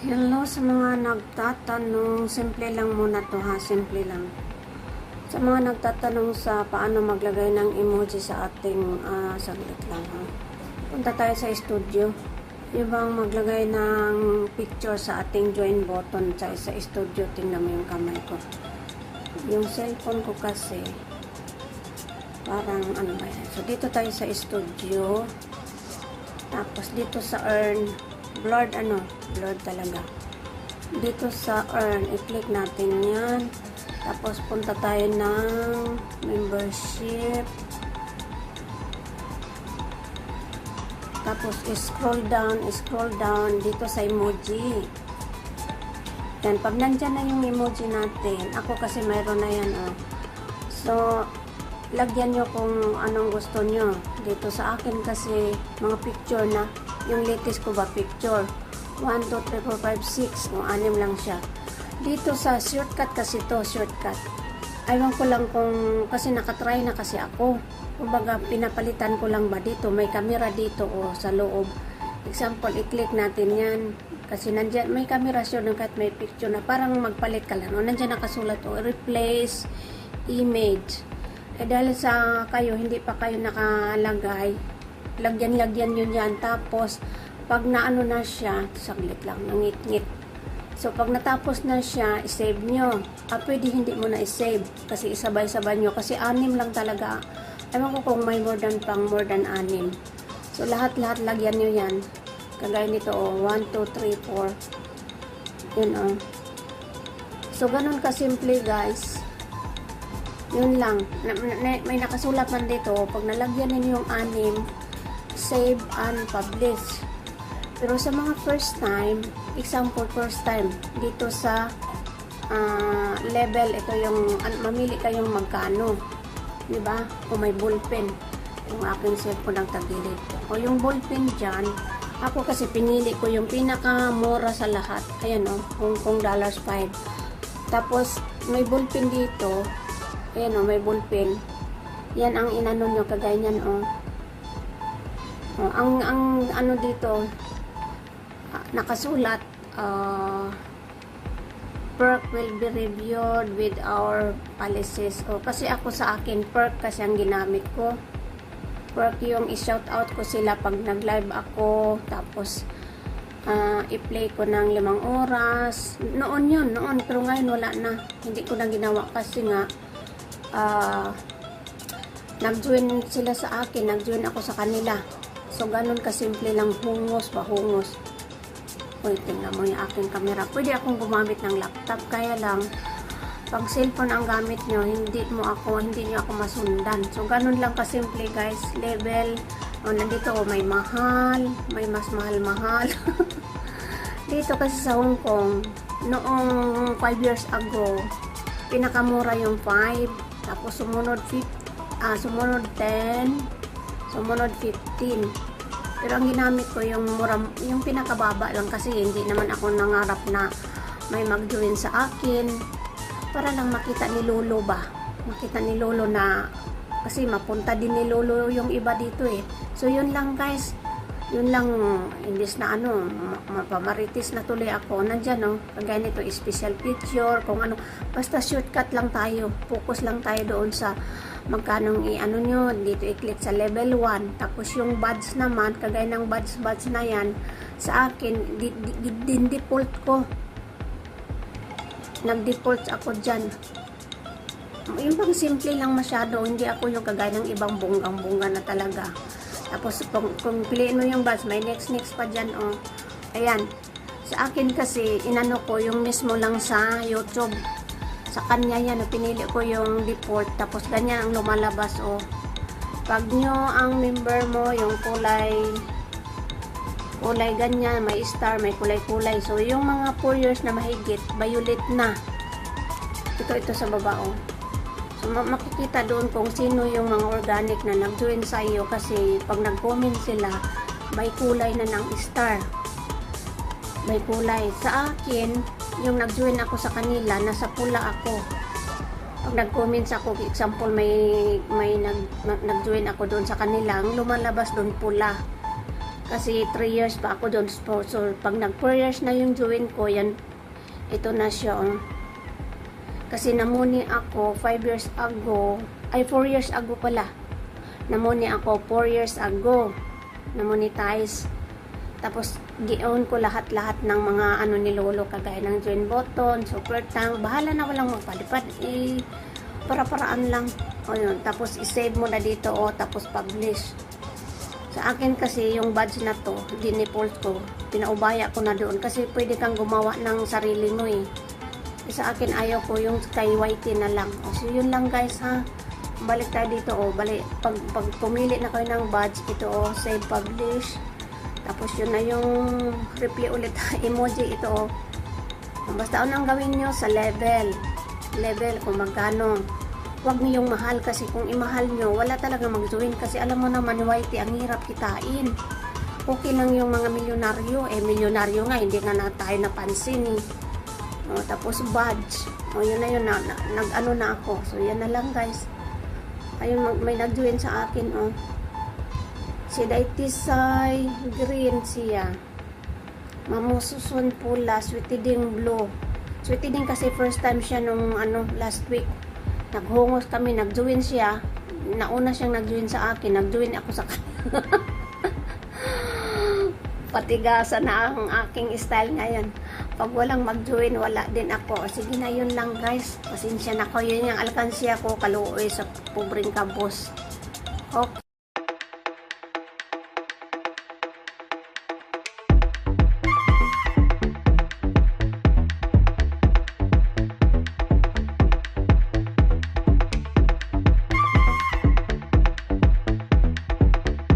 Hello sa mga nagtatanong, simple lang muna to ha, simple lang. Sa mga nagtatanong sa paano maglagay ng emoji sa ating, ah, saglit lang ha. Punta tayo sa studio. Yung bang maglagay ng picture sa ating join button sa, sa studio, tingnan mo yung kamay ko. Yung cellphone ko kasi, parang ano ba yan. So dito tayo sa studio. Tapos dito sa earn, blurred ano, blurred talaga. Dito sa earn, i-click natin yan. Tapos punta tayo ng membership. Tapos scroll down, scroll down dito sa emoji. Yan, pag nandyan na yung emoji natin, ako kasi mayroon na yan oh. So, lagyan nyo kung anong gusto nyo. Dito sa akin kasi mga picture na, yung latest ko ba picture. 1, 2, 3, 4, 5, 6. Kung anim lang siya. Dito sa shortcut kasi to shortcut. Aywan ko lang kung, kasi nakatry na kasi ako. Kumbaga, pinapalitan ko lang ba dito. May camera dito o sa loob. Example, i-click natin yan. Kasi nandyan, may camera siya ng kahit may picture na parang magpalit ka lang. O, nandyan nakasulat o, replace image. Eh dahil sa kayo, hindi pa kayo nakalagay, lagyan-lagyan nyo yan. Tapos, pag naano na siya, saglit lang, nangit-ngit. So, pag natapos na siya, isave nyo. Ah, pwede hindi mo na isave. Kasi isabay-sabay nyo. Kasi anim lang talaga. Ewan ko kung may more than pang more than anim. So, lahat-lahat lagyan nyo yan. Kagaya nito, oh. 1, 2, 3, 4. Yun, oh. So, ganun kasimple, guys. Yun lang. May nakasulat man dito, pag nalagyan ninyo yung anim, save and publish. Pero sa mga first time, example first time, dito sa ah, level, ito yung, an- mamili kayong magkano. Di ba? O may ballpen. Yung aking cellphone ang tagilid. O yung ballpen dyan, ako kasi pinili ko yung pinakamura sa lahat. Ayan o, Hong Kong dollars 5. Tapos, may ballpen dito. Ayan o, may ballpen. Yan ang inano nyo, kagaya niyan o. O, ang, ang ano dito, ah, nakasulat, ah, perk will be reviewed with our policies. O, kasi ako sa akin, perk kasi ang ginamit ko. Perk yung i-shout out ko sila pag nag-live ako. Tapos, ah, i-play ko ng limang oras. Noon yun, noon. Pero ngayon wala na. Hindi ko na ginawa kasi nga, ah, nag-join sila sa akin, nag-join ako sa kanila. So, ganun kasimple lang, hungos ba, hungos. Uy, tingnan mo yung aking camera. Pwede akong gumamit ng laptop, kaya lang, pag cellphone ang gamit nyo, hindi mo ako, hindi nyo ako masundan. So, ganun lang kasimple, guys. Level, o, nandito, oh, may mahal, may mas mahal-mahal. Dito kasi sa Hong Kong, noong 5 years ago, pinakamura yung 5, tapos sumunod 5, ah, sumunod 10, sumunod 15. Pero ang ginamit ko yung mura, yung pinakababa lang kasi hindi naman ako nangarap na may mag-join sa akin para lang makita ni Lolo ba. Makita ni Lolo na kasi mapunta din ni Lolo yung iba dito eh. So yun lang guys. Yun lang imbis na ano, ma- mapamaritis na tuloy ako. Nandyan no, kagaya nito, special picture, kung ano. Basta shortcut lang tayo. Focus lang tayo doon sa magkanong i-ano nyo, dito i-click sa level 1. Tapos yung buds naman, kagaya ng buds na yan, sa akin, di, di, di, din default ko. Nag-default ako dyan. Yung bang simple lang masyado, hindi ako yung kagaya ng ibang bunggang-bunga na talaga. Tapos kung, kung piliin mo yung buds, may next next pa dyan, oh. Ayan. Sa akin kasi, inano ko yung mismo lang sa YouTube sa kanya yan, pinili ko yung default, tapos ganyan ang lumalabas, oh. Pag nyo ang member mo, yung kulay, kulay ganyan, may star, may kulay-kulay. So, yung mga 4 years na mahigit, violet na. Ito, ito sa baba, oh. So, ma- makikita doon kung sino yung mga organic na nag-join sa iyo kasi pag nag-comment sila, may kulay na ng star. May kulay. Sa akin, yung nag-join ako sa kanila, nasa pula ako. Pag nag-comments ako, example, may, may nag, nag- nag-join ako doon sa kanila, ang lumalabas doon pula. Kasi 3 years pa ako doon sponsor. Pag nag 4 years na yung join ko, yan, ito na siya. oh. Kasi namuni ako 5 years ago, ay 4 years ago pala. Namuni ako 4 years ago. Namonetize. Tapos, gi-own ko lahat-lahat ng mga ano ni Lolo, kagaya ng join button, super tank. Bahala na walang magpalipad. Eh, para-paraan lang. O yun. Tapos, isave mo na dito, o. Tapos, publish. Sa akin kasi, yung badge na to, dinipolt ko. Pinaubaya ko na doon. Kasi pwede kang gumawa ng sarili mo eh. Eh, Sa akin, ayaw ko yung kay YT na lang. O, so, yun lang guys ha. Balik tayo dito, o. Balik. Pag, pag pumili na kayo ng badge, ito, o. Save, publish. Tapos yun na yung reply ulit emoji ito. oh. Basta unang gawin nyo sa level. Level kung magkano. Huwag niyong mahal kasi kung imahal nyo, wala talaga mag-join kasi alam mo naman YT, ang hirap kitain. Okay lang yung mga milyonaryo. Eh, milyonaryo nga, hindi nga na tayo napansin eh. O, tapos badge. O, yun na yun. Na, na, nag-ano na ako. So, yan na lang guys. Ayun, may nag-join sa akin, oh. Si Daitisay Green siya. Mamususun pula, sweetie ding blue. Sweetie din kasi first time siya nung ano last week. Naghungos kami, nag-join siya. Nauna siyang nag-join sa akin, nag-join ako sa kanya. Patigasan na ang aking style ngayon. Pag walang mag-join, wala din ako. Sige na yun lang guys. Pasensya na ko. Yun yung alkansya ko, kaluoy sa pobreng kabos. Okay.